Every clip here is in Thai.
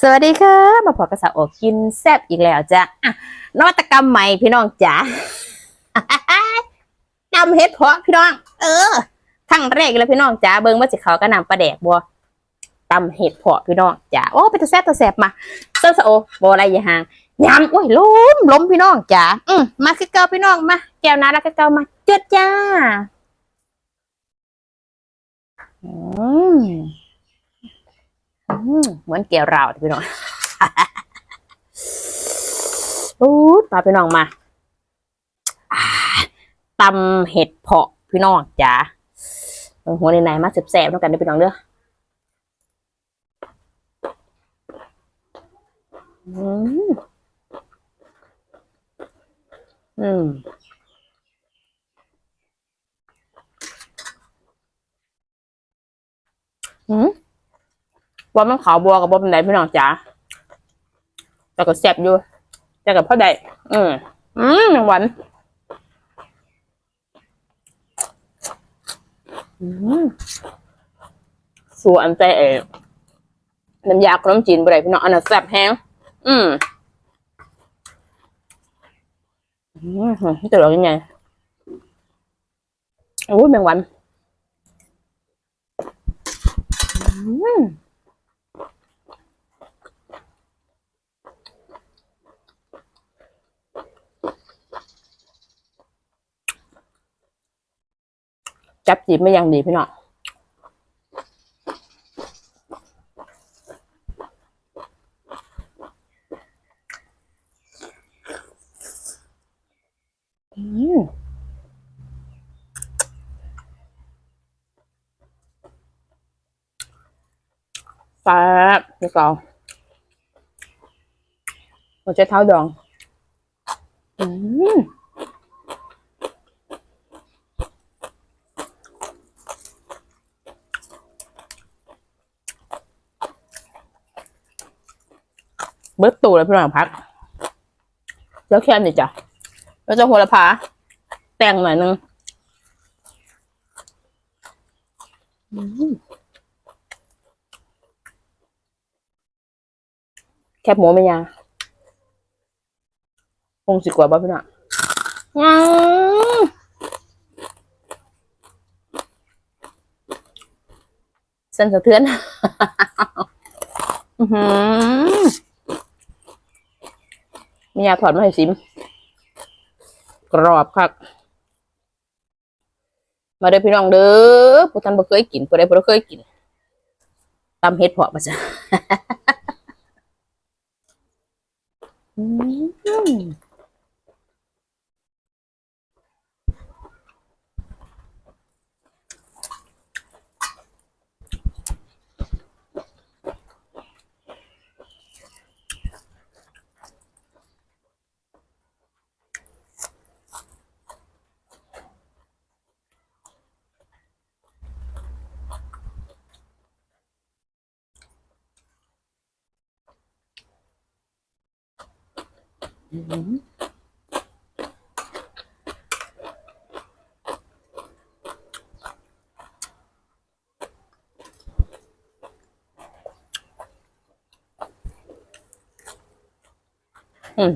สวัสดีค่ะ มาพบกับสาโอกินแซ่บอีกแล้วจ้ะนวัตกรรมใหม่พี่น้องจ๋านำเฮ็ดเพาะพี่น้อง เออทั้งแรกเลยพี่น้องจ๋าเบิ่งว่าสิเขาก็นำปลาแดกบัวตำเห็ดเพาะพี่น้องจ๋าโอ้เป็นตัวแซ่บตัวแซ่บมาเสื้อสโอบอะไรอย่าห่างยำโอ้ยล้มล้มพี่น้องจ๋าอืมมาคือเกาพี่น้องมาแก้วน้ำแล้วคือเกามาเจ็ดจ้าอือืม เหมือนแก้วเราพี่น้องอู้ปลาพี่น้องมาตำเห็ดเพาะพี่น้องจ๋าหัวในไหนมาแสบๆต้องกันเด้อพี่น้องเด้ออืมอืมอืม ว่ามันขาวบัวกับบัวเป็นไหนพี่น้องจ๋าแต่ก็แซ่บอยู่แต่กับพ่อใดอืมอืมหวานอืมส่วนใจเอ๋น้ำยาขนมจีนบ่ได้พี่น้องอันนั้นแซ่บแฮงอืมอืมจะหลอกยังไงโอ้ยแมงวันอืม จับจีบไม่ยังดีพี่น้องแซ่บพี่กองหัวใจเท้าดอง อืม เบิดตูเลยพี่น้องพัก แล้วแค่นี้จ้ะแล้วจะโหระพา แต่งหน่อยนึงแคบหมูไม่ยาคงสิกว่าบ้าพี่น้องอืมเส้นสะเทือน อือหือ ยาถอดมาให้ซิม กรอบครับมาเด้อพี่น้องเด้อผู้ท่านบ่เคยกินผู้ใดบ่เคยกินตำเฮ็ดเพาะมาจ้ะ อืมอืม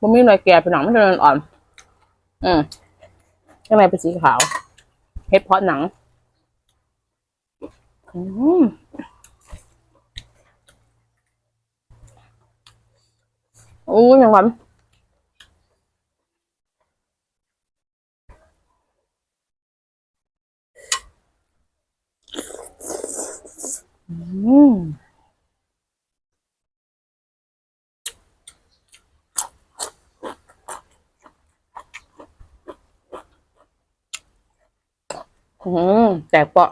บ่มีหน่อยแก่พี่น้องมันจะอ่อน อืมข้างในเป็นสีขาวเฮ็ดเพาะหนัง อืม อู้ยยังหวานอืมอืมแตกเปาะ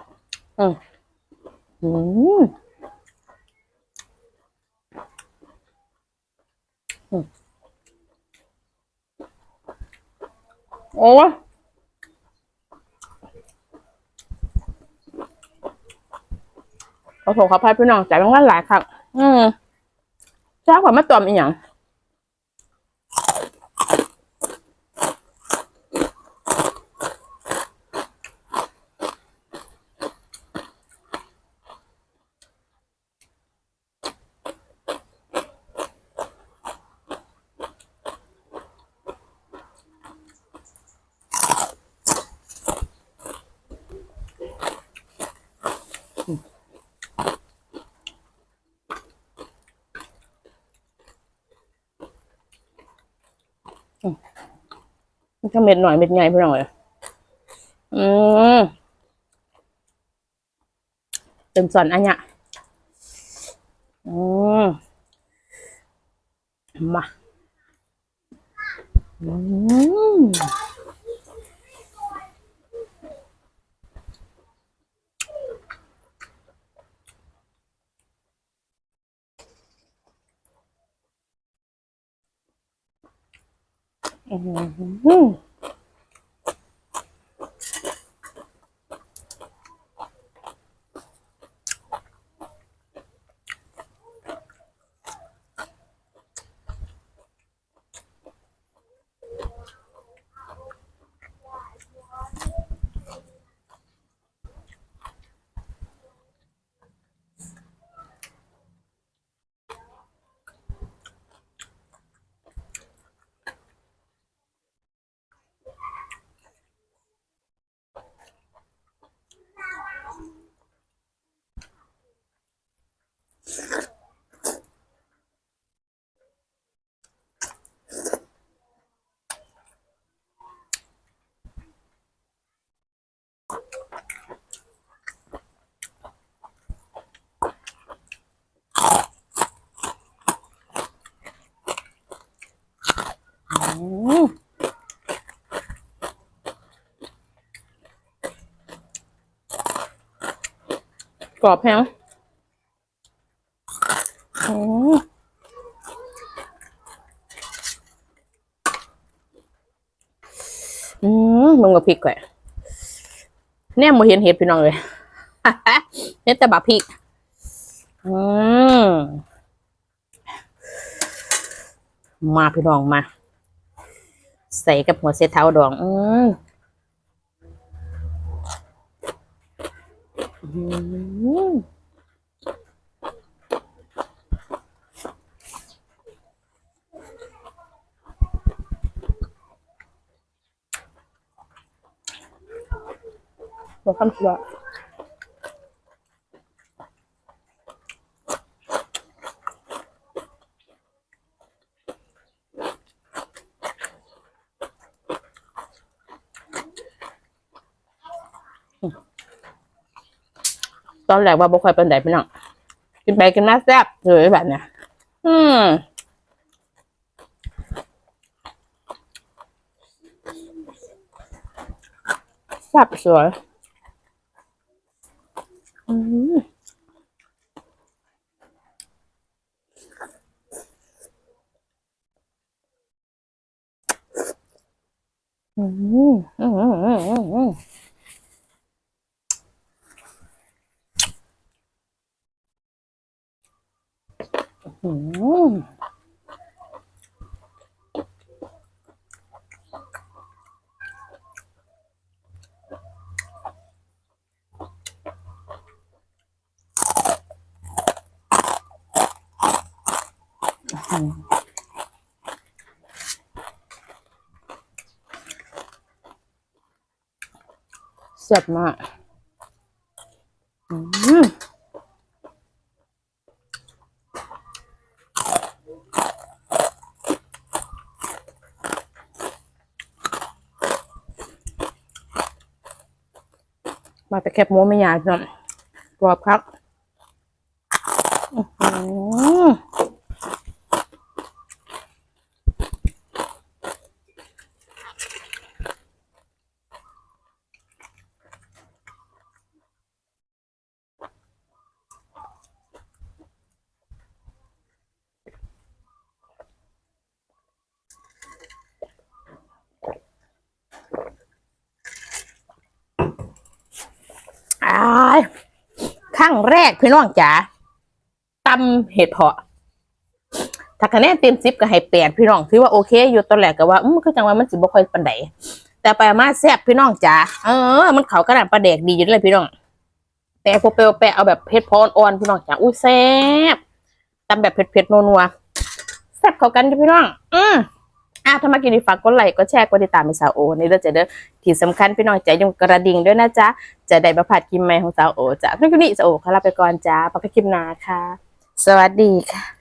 อืมอืม โอ้ขอโทษขออภัยพี่น้องใจมันว่าหลายครับอืมจ้ากว่ามาตอมอีหยัง มันก็เม็ดหน่อยเม็ดใหญ่พี่น้องเลยอืมเต็มส่วนอันเนี้ยอืมมาอืม 嗯嗯嗯。 กรอบแฮงอืมอืมมึงกับพริกก่อนแน่โมเห็นเห็ดพี่น้องเลยเห็นแต่บะพริก อืม มาพี่น้องมา ใส่กับหัวเสเท้าดอง อืมอืมบอกคำชั ตอนแรกว่าบ่ค่อยเป็นไดพี่น้องกินไปกินมาแซ่บเลยแบบเนี้ยอืมแซ่บสวยอืมอืมอืมอืมอืม เสียบมาก มาแต่แคบหมูไม่ยากจังกรอบครับ ครั้งแรกพี่น้องจ๋าตำเห็ดเพาะถ้าคะแนนเต็มสิบก็ให้แปดพี่น้องถือว่าโอเค อยู่ตอนแรกก็ว่าอืมคือจังว่ามันสิบ่ค่อยปานใดแต่ไปมาแซ่บพี่น้องจ๋าเออ มันเขากระดานปลาแดกดีอยู่เลยพี่น้องแต่พอเปลแปะเอาแบบเผ็ดพออ่อนพี่น้องจ๋าอุ้ยแซ่บตำแบบเผ็ดๆนัวๆแซ่บเข้ากันจ้ะพี่น้อง อืม อะถ้ามากินดีฝากกดไลค์กดแชร์กดติดตามให้สาวโอในเรื่องจะเด้อที่สำคัญพี่น้องใจยงกระดิ่งด้วยนะจ๊ะ จะได้ประพลาดคลิปใหม่ของสาวโอจ้ะเพื่นคนนี่สาวโอขอลาไปก่อนจ้าปากคลิปหน้าค่ะ สวัสดีค่ะ